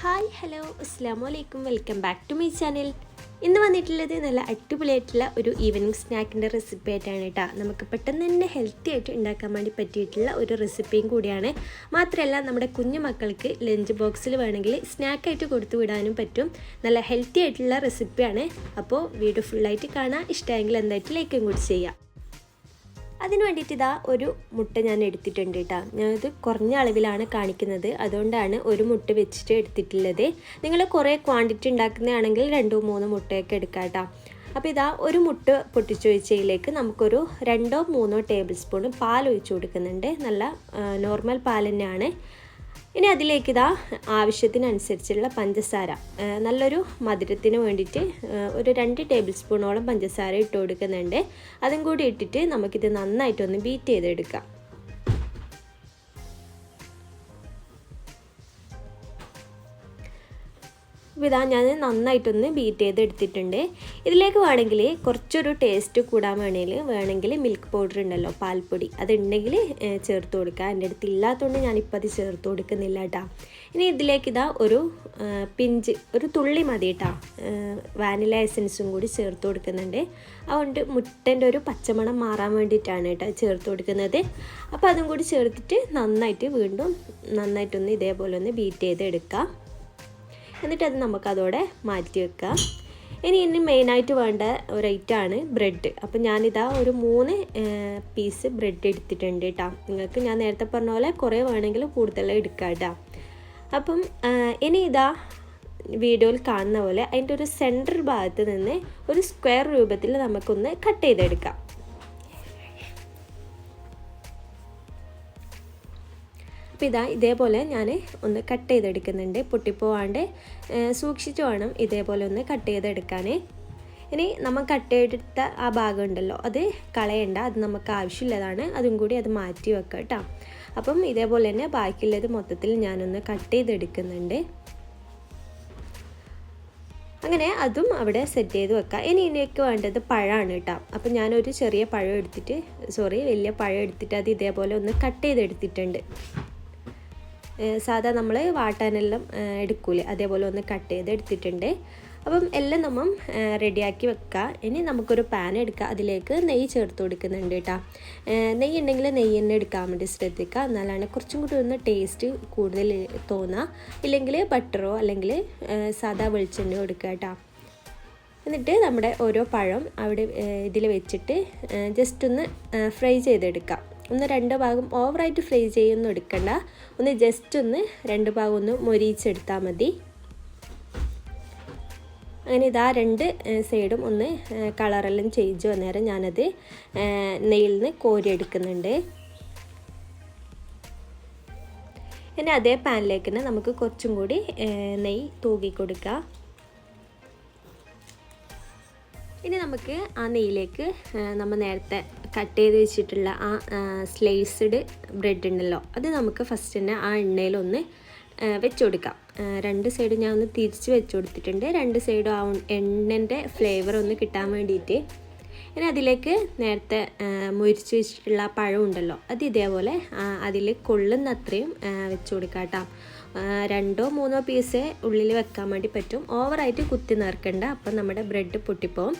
Hi hello. അസ്സാം വലൈക്കും welcome back to my channel. ഇന്ന് വന്നിട്ടുള്ളത് നല്ല അടിപൊളിയായിട്ടുള്ള ഒരു ഈവനിങ് സ്നാക്കിന്റെ റെസിപ്പി ആയിട്ടാണ് കേട്ടോ. നമുക്ക് പെട്ടെന്ന് തന്നെ ഹെൽത്തി ആയിട്ട് ഉണ്ടാക്കാൻ വേണ്ടി പറ്റിയിട്ടുള്ള ഒരു റെസിപ്പിയും കൂടിയാണ്. മാത്രമല്ല നമ്മുടെ കുഞ്ഞു മക്കൾക്ക് ലഞ്ച് ബോക്സിൽ വേണമെങ്കിൽ സ്നാക്കായിട്ട് കൊടുത്തു വിടാനും പറ്റും. നല്ല ഹെൽത്തി ആയിട്ടുള്ള റെസിപ്പിയാണ് അപ്പോൾ വീഡിയോ ഫുള്ളായിട്ട് കാണാൻ ഇഷ്ടമെങ്കിൽ എന്തായിട്ട് ലൈക്കും കൂടി ചെയ്യാം. അതിന് വേണ്ടിയിട്ട് ഇതാ ഒരു മുട്ട ഞാൻ എടുത്തിട്ടുണ്ട് കേട്ടോ ഞാനത് കുറഞ്ഞ അളവിലാണ് കാണിക്കുന്നത്. അതുകൊണ്ടാണ് ഒരു മുട്ട വെച്ചിട്ട് എടുത്തിട്ടുള്ളത്. നിങ്ങൾ കുറേ ക്വാണ്ടിറ്റി ഉണ്ടാക്കുന്നതാണെങ്കിൽ രണ്ടോ മൂന്നോ മുട്ടയൊക്കെ എടുക്കാം കേട്ടോ അപ്പോൾ ഇതാ ഒരു മുട്ട പൊട്ടിച്ചു വെച്ചതിലേക്ക് നമുക്കൊരു രണ്ടോ മൂന്നോ ടേബിൾ സ്പൂൺ പാൽ ഒഴിച്ചു കൊടുക്കുന്നുണ്ട്. നല്ല നോർമൽ പാൽ തന്നെയാണ്. ഇനി അതിലേക്ക് ഇതാ ആവശ്യത്തിനനുസരിച്ചുള്ള പഞ്ചസാര. നല്ലൊരു മധുരത്തിന് വേണ്ടിയിട്ട് ഒരു രണ്ട് ടേബിൾ സ്പൂണോളം പഞ്ചസാര ഇട്ട് കൊടുക്കുന്നുണ്ട്. അതും കൂടി ഇട്ടിട്ട് നമുക്കിത് നന്നായിട്ടൊന്ന് ബീറ്റ് ചെയ്തെടുക്കാം. അപ്പോൾ ഇതാ ഞാൻ നന്നായിട്ടൊന്ന് ബീറ്റ് ചെയ്ത് എടുത്തിട്ടുണ്ട് ഇതിലേക്ക് വേണമെങ്കിൽ കുറച്ചൊരു ടേസ്റ്റ് കൂടാൻ വേണമെങ്കിൽ വേണമെങ്കിൽ മിൽക്ക് പൗഡർ ഉണ്ടല്ലോ പാൽപ്പൊടി അതുണ്ടെങ്കിൽ ചേർത്ത് കൊടുക്കുക. എന്റെ അടുത്ത് ഇല്ലാത്തതുകൊണ്ട് ഞാനിപ്പോൾ അത് ചേർത്ത് കൊടുക്കുന്നില്ല കേട്ടോ ഇനി ഇതിലേക്ക് ഇതാ ഒരു പിഞ്ച് ഒരു തുള്ളി മതി കേട്ടോ വാനില എസൻസും കൂടി ചേർത്ത് കൊടുക്കുന്നുണ്ട്. അതുകൊണ്ട് മുട്ടന്റെ ഒരു പച്ചമണം മാറാൻ വേണ്ടിയിട്ടാണ് കേട്ടോ ചേർത്ത് കൊടുക്കുന്നത്. അപ്പോൾ അതും കൂടി ചേർത്തിട്ട് നന്നായിട്ട് വീണ്ടും നന്നായിട്ടൊന്ന് ഇതേപോലെ ഒന്ന് ബീറ്റ് ചെയ്ത് എടുക്കാം എന്നിട്ട് അത് നമുക്കതോടെ മാറ്റി വെക്കാം. ഇനി ഇനി മെയിനായിട്ട് വേണ്ട ഒരു ഐറ്റമാണ് ബ്രെഡ്. അപ്പം ഞാനിതാ ഒരു മൂന്ന് പീസ് ബ്രെഡ് എടുത്തിട്ടുണ്ട് കേട്ടോ നിങ്ങൾക്ക് ഞാൻ നേരത്തെ പറഞ്ഞ പോലെ കുറേ വേണമെങ്കിൽ കൂടുതൽ എടുക്കാം കേട്ടോ അപ്പം ഇനി ഇതാ വീഡിയോയിൽ കാണുന്ന പോലെ അതിന്റെ ഒരു സെൻട്രൽ ഭാഗത്ത് നിന്ന് ഒരു സ്ക്വയർ രൂപത്തിൽ നമുക്കൊന്ന് കട്ട് ചെയ്തെടുക്കാം. അപ്പോൾ ഇതാ ഇതേപോലെ ഞാൻ ഒന്ന് കട്ട് ചെയ്തെടുക്കുന്നുണ്ട്. പൊട്ടിപ്പോവാണ്ട് സൂക്ഷിച്ച് വേണം ഇതേപോലെ ഒന്ന് കട്ട് ചെയ്തെടുക്കാൻ ഇനി നമ്മൾ കട്ട് ചെയ്തെടുത്ത ആ ഭാഗം ഉണ്ടല്ലോ അത് കളയണ്ട അത് നമുക്ക് ആവശ്യമുള്ളതാണ്. അതും കൂടി അത് മാറ്റി വെക്കാം കേട്ടോ. അപ്പം ഇതേപോലെ തന്നെ ബാക്കിയുള്ളത് മൊത്തത്തിൽ ഞാനൊന്ന് കട്ട് ചെയ്തെടുക്കുന്നുണ്ട്. അങ്ങനെ അതും അവിടെ സെറ്റ് ചെയ്ത് വെക്കാം. ഇനി ഇതിലേക്ക് വേണ്ടത് പഴമാണ് കേട്ടോ. അപ്പം ഞാനൊരു ചെറിയ പഴം എടുത്തിട്ട് സോറി വലിയ പഴം എടുത്തിട്ട് അത് ഇതേപോലെ ഒന്ന് കട്ട് ചെയ്തെടുത്തിട്ടുണ്ട്. സാധാ നമ്മൾ വാട്ടാനെല്ലാം എടുക്കൂലേ. അതേപോലെ ഒന്ന് കട്ട് ചെയ്ത് എടുത്തിട്ടുണ്ട്. അപ്പം എല്ലാം നമ്മൾ റെഡിയാക്കി വെക്കുക ഇനി നമുക്കൊരു പാൻ എടുക്കുക അതിലേക്ക് നെയ്യ് ചേർത്ത് കൊടുക്കുന്നുണ്ട് കേട്ടോ. നെയ്യ് ഉണ്ടെങ്കിൽ നെയ്യ് തന്നെ എടുക്കാൻ വേണ്ടി ശ്രദ്ധിക്കുക. എന്നാലാണ് കുറച്ചും കൂടി ഒന്ന് ടേസ്റ്റ് കൂടുതൽ തോന്നുക ഇല്ലെങ്കിൽ ബട്ടറോ അല്ലെങ്കിൽ സാധാ വെളിച്ചെണ്ണയോ എടുക്കുക കേട്ടോ. എന്നിട്ട് നമ്മുടെ ഓരോ പഴം അവിടെ ഇതിൽ വെച്ചിട്ട് ജസ്റ്റ് ഒന്ന് ഫ്രൈ ചെയ്തെടുക്കാം. ഒന്ന് രണ്ട് ഭാഗം ഓവറായിട്ട് ഫ്രൈ ചെയ്യൊന്നും എടുക്കണ്ട. ഒന്ന് ജസ്റ്റ് ഒന്ന് രണ്ട് ഭാഗം ഒന്ന് മൊരിച്ചെടുത്താൽ മതി. അങ്ങനെ ഇതാ രണ്ട് സൈഡും ഒന്ന് കളറെല്ലാം ചേഞ്ച് വന്നേരം ഞാനത് നെയ്യിൽ നിന്ന് കോരിയെടുക്കുന്നുണ്ട് ഇനി അതേ പാനിലേക്ക് തന്നെ നമുക്ക് കുറച്ചും കൂടി നെയ്യ് തൂകി കൊടുക്കുക ഇനി നമുക്ക് ആ നെയ്യിലേക്ക് നമ്മൾ നേരത്തെ കട്ട് ചെയ്ത് വെച്ചിട്ടുള്ള ആ സ്ലൈസ്ഡ് ബ്രെഡ് ഉണ്ടല്ലോ. അത് നമുക്ക് ഫസ്റ്റ് തന്നെ ആ എണ്ണയിലൊന്ന് വെച്ച് കൊടുക്കാം രണ്ട് സൈഡും ഞാൻ ഒന്ന് തിരിച്ച് വെച്ച് കൊടുത്തിട്ടുണ്ട് രണ്ട് സൈഡും ആ എണ്ണന്റെ ഫ്ലേവർ ഒന്ന് കിട്ടാൻ വേണ്ടിയിട്ട് ഇനി അതിലേക്ക് നേരത്തെ മുരിച്ച് വെച്ചിട്ടുള്ള പഴം ഉണ്ടല്ലോ അത് ഇതേപോലെ അതിൽ കൊള്ളുന്ന അത്രയും വെച്ച് കൊടുക്കാം കേട്ടോ. രണ്ടോ മൂന്നോ പീസ് ഉള്ളിൽ വെക്കാൻ വേണ്ടി പറ്റും. ഓവറായിട്ട് കുത്തി നിറക്കണ്ട. അപ്പം നമ്മുടെ ബ്രെഡ് പൊട്ടിപ്പോവും.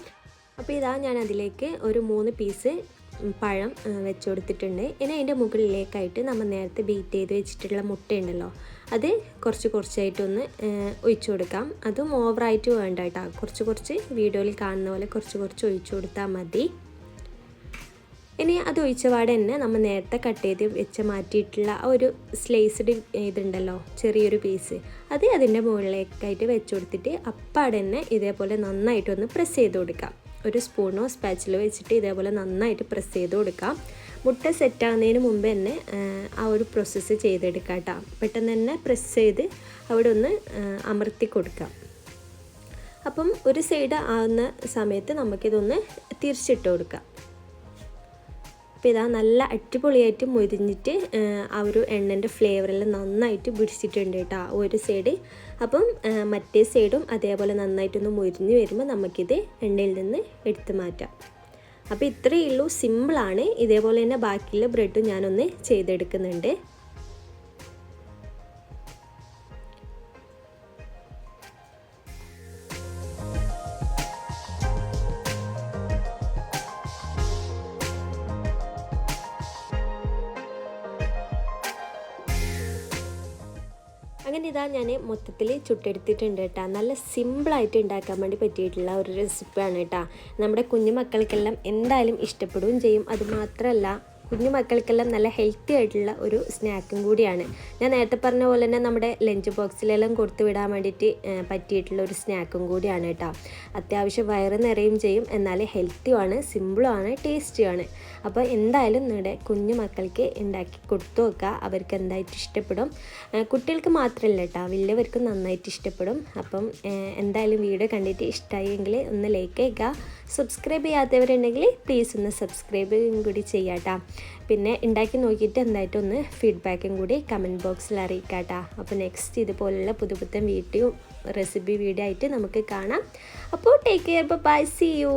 അപ്പോൾ ഇതാ ഞാൻ അതിലേക്ക് ഒരു മൂന്ന് പീസ് പഴം വെച്ച് കൊടുത്തിട്ടുണ്ട് ഇനി അതിന്റെ മുകളിലേക്കായിട്ട് നമ്മൾ നേരത്തെ ബീറ്റ് ചെയ്ത് വെച്ചിട്ടുള്ള മുട്ടയുണ്ടല്ലോ അത് കുറച്ച് കുറച്ചായിട്ടൊന്ന് ഒഴിച്ചു കൊടുക്കാം. അതും ഓവറായിട്ട് വേണ്ട കേട്ടോ. കുറച്ച് കുറച്ച് വീഡിയോയിൽ കാണുന്ന പോലെ കുറച്ച് കുറച്ച് ഒഴിച്ചു കൊടുത്താൽ മതി. ഇനി അത് ഒഴിച്ച പാടെ തന്നെ നമ്മൾ നേരത്തെ കട്ട് ചെയ്ത് വെച്ച് മാറ്റിയിട്ടുള്ള ഒരു സ്ലൈസ്ഡ് ഇതുണ്ടല്ലോ ചെറിയൊരു പീസ് അത് അതിന്റെ മുകളിലേക്കായിട്ട് വെച്ച് കൊടുത്തിട്ട് അപ്പാടെ തന്നെ ഇതേപോലെ നന്നായിട്ടൊന്ന് പ്രസ് ചെയ്ത് കൊടുക്കാം. ഒരു സ്പൂണോ സ്പാച്ചിലോ വെച്ചിട്ട് ഇതേപോലെ നന്നായിട്ട് പ്രസ് ചെയ്ത് കൊടുക്കാം. മുട്ട സെറ്റാകുന്നതിന് മുമ്പ് തന്നെ ആ ഒരു പ്രോസസ്സ് ചെയ്തെടുക്കാം കേട്ടോ. പെട്ടെന്ന് തന്നെ പ്രസ് ചെയ്ത് അവിടെ ഒന്ന് അമർത്തി കൊടുക്കാം. അപ്പം ഒരു സൈഡ് ആകുന്ന സമയത്ത് നമുക്കിതൊന്ന് തിരിച്ചിട്ട് കൊടുക്കാം. അപ്പോൾ ഇതാ നല്ല അടിപൊളിയായിട്ട് മൊരിഞ്ഞിട്ട് ആ ഒരു എണ്ണന്റെ ഫ്ലേവറെല്ലാം നന്നായിട്ട് പിടിച്ചിട്ടുണ്ട് കേട്ടോ ഒരു സൈഡ് അപ്പം മറ്റേ സൈഡും അതേപോലെ നന്നായിട്ടൊന്ന് മൊരിഞ്ഞ് വരുമ്പോൾ നമുക്കിത് എണ്ണയിൽ നിന്ന് എടുത്തു മാറ്റാം. അപ്പോൾ ഇത്രയേ ഉള്ളൂ സിമ്പിളാണ് ഇതേപോലെ തന്നെ ബാക്കിയുള്ള ബ്രെഡും ഞാനൊന്ന് ചെയ്തെടുക്കുന്നുണ്ട്. അങ്ങനെ ഇതാ ഞാൻ മൊത്തത്തിൽ ചുട്ടെടുത്തിട്ടുണ്ട് കേട്ടോ. നല്ല സിമ്പിളായിട്ട് ഉണ്ടാക്കാൻ വേണ്ടി പറ്റിയിട്ടുള്ള ഒരു റെസിപ്പിയാണ് കേട്ടോ. നമ്മുടെ കുഞ്ഞു മക്കൾക്കെല്ലാം എന്തായാലും ഇഷ്ടപ്പെടുകയും ചെയ്യും. അതുമാത്രമല്ല കുഞ്ഞു മക്കൾക്കെല്ലാം നല്ല ഹെൽത്തി ആയിട്ടുള്ള ഒരു സ്നാക്കും കൂടിയാണ്. ഞാൻ നേരത്തെ പറഞ്ഞ പോലെ തന്നെ നമ്മുടെ ലഞ്ച് ബോക്സിലെല്ലാം കൊടുത്തു വിടാൻ വേണ്ടിയിട്ട് പറ്റിയിട്ടുള്ള ഒരു സ്നാക്കും കൂടിയാണ് കേട്ടോ. അത്യാവശ്യം വയറ് നിറയും ചെയ്യും എന്നാൽ ഹെൽത്തിയുമാണ് സിമ്പിളുമാണ് ടേസ്റ്റിയുമാണ് അപ്പോൾ എന്തായാലും നിങ്ങളുടെ കുഞ്ഞു മക്കൾക്ക് ഉണ്ടാക്കി കൊടുത്തു നോക്കുക അവർക്ക് എന്തായിട്ട് ഇഷ്ടപ്പെടും. കുട്ടികൾക്ക് മാത്രമല്ല കേട്ടോ വലിയവർക്കും നന്നായിട്ട് ഇഷ്ടപ്പെടും. അപ്പം എന്തായാലും വീഡിയോ കണ്ടിട്ട് ഇഷ്ടമായെങ്കിൽ ഒന്ന് ലൈക്ക് ചെയ്യുക. സബ്സ്ക്രൈബ് ചെയ്യാത്തവരുണ്ടെങ്കിൽ പ്ലീസ് ഒന്ന് സബ്സ്ക്രൈബ് കൂടി ചെയ്യാം ട്ടാ. പിന്നെ ഉണ്ടാക്കി നോക്കിയിട്ട് എന്തായിട്ടും ഒന്ന് ഫീഡ്ബാക്കും കൂടി കമന്റ് ബോക്സിൽ അറിയിക്കാം ട്ടാ. അപ്പോൾ നെക്സ്റ്റ് ഇതുപോലുള്ള പുതുപുത്തൻ വീഡിയോ റെസിപ്പി വീഡിയോ ആയിട്ട് നമുക്ക് കാണാം അപ്പോൾ take care bye see you